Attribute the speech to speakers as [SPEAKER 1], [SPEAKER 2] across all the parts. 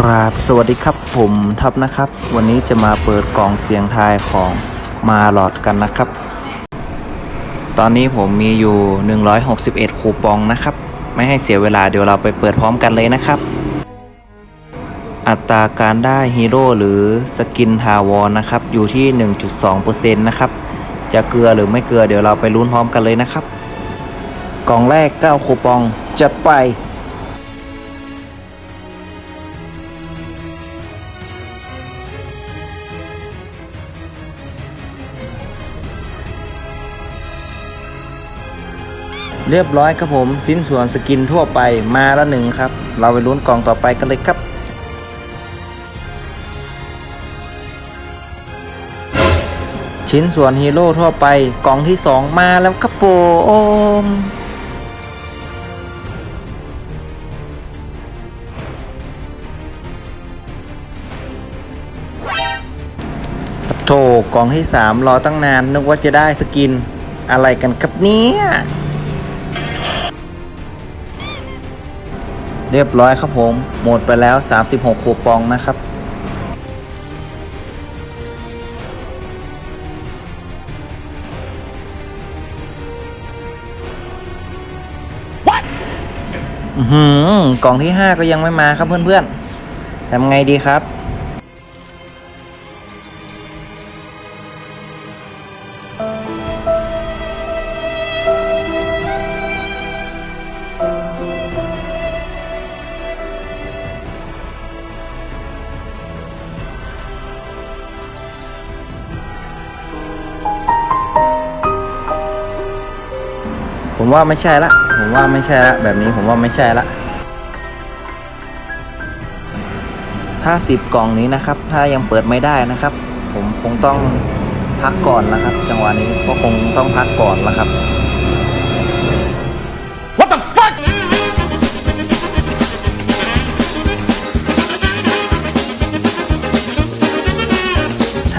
[SPEAKER 1] ครับสวัสดีครับผมท็อปนะครับ วันนี้จะมาเปิดกล่องเสียงทายของมาหลอดกันนะครับ ตอนนี้ผมมีอยู่ 161 คูปองนะครับ ไม่ให้เสียเวลาเดี๋ยวเราไปเปิดพร้อมกันเลยนะครับ อัตราการได้ฮีโร่หรือสกินทาวรนะครับ อยู่ที่ 1.2%นะครับ จะเกลือหรือไม่เกลือเดี๋ยวเราไปลุ้นพร้อมกันเลยนะครับ กล่องแรก 9 คูปองจัดไป เรียบร้อยครับผมชิ้นส่วนสกินทั่วไปมาแล้วหนึ่งครับ เราไปลุ้นกล่องต่อไปกันเลยครับ ชิ้นส่วนฮีโร่ทั่วไปกล่องที่ 2 มาแล้วครับผมโถกล่องที่ 3 รอตั้งนานนึกว่าจะได้สกินอะไรกันครับเนี่ย เรียบร้อยครับผม หมดไปแล้ว 36 คูปองนะครับอือหือกล่องที่ 5 ก็ยังไม่มาครับเพื่อนๆทำไงดีครับ ผมว่าไม่ใช่ละ ผมว่าไม่ใช่ละแบบนี้ผมว่าไม่ใช่ละ ถ้าสิบกล่องนี้นะครับ ถ้ายังเปิดไม่ได้นะครับ ผมคงต้องพักก่อนแล้วครับ จังหวะนี้ก็คงต้องพักก่อนแล้วครับ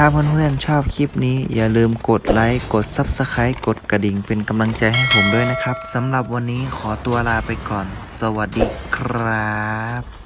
[SPEAKER 1] ถ้าเพื่อนๆชอบคลิปนี้ อย่าลืมกดไลค์กด Subscribe กดกระดิ่งเป็นกำลังใจให้ผมด้วยนะครับสำหรับวันนี้ขอตัวลาไปก่อน สวัสดีครับ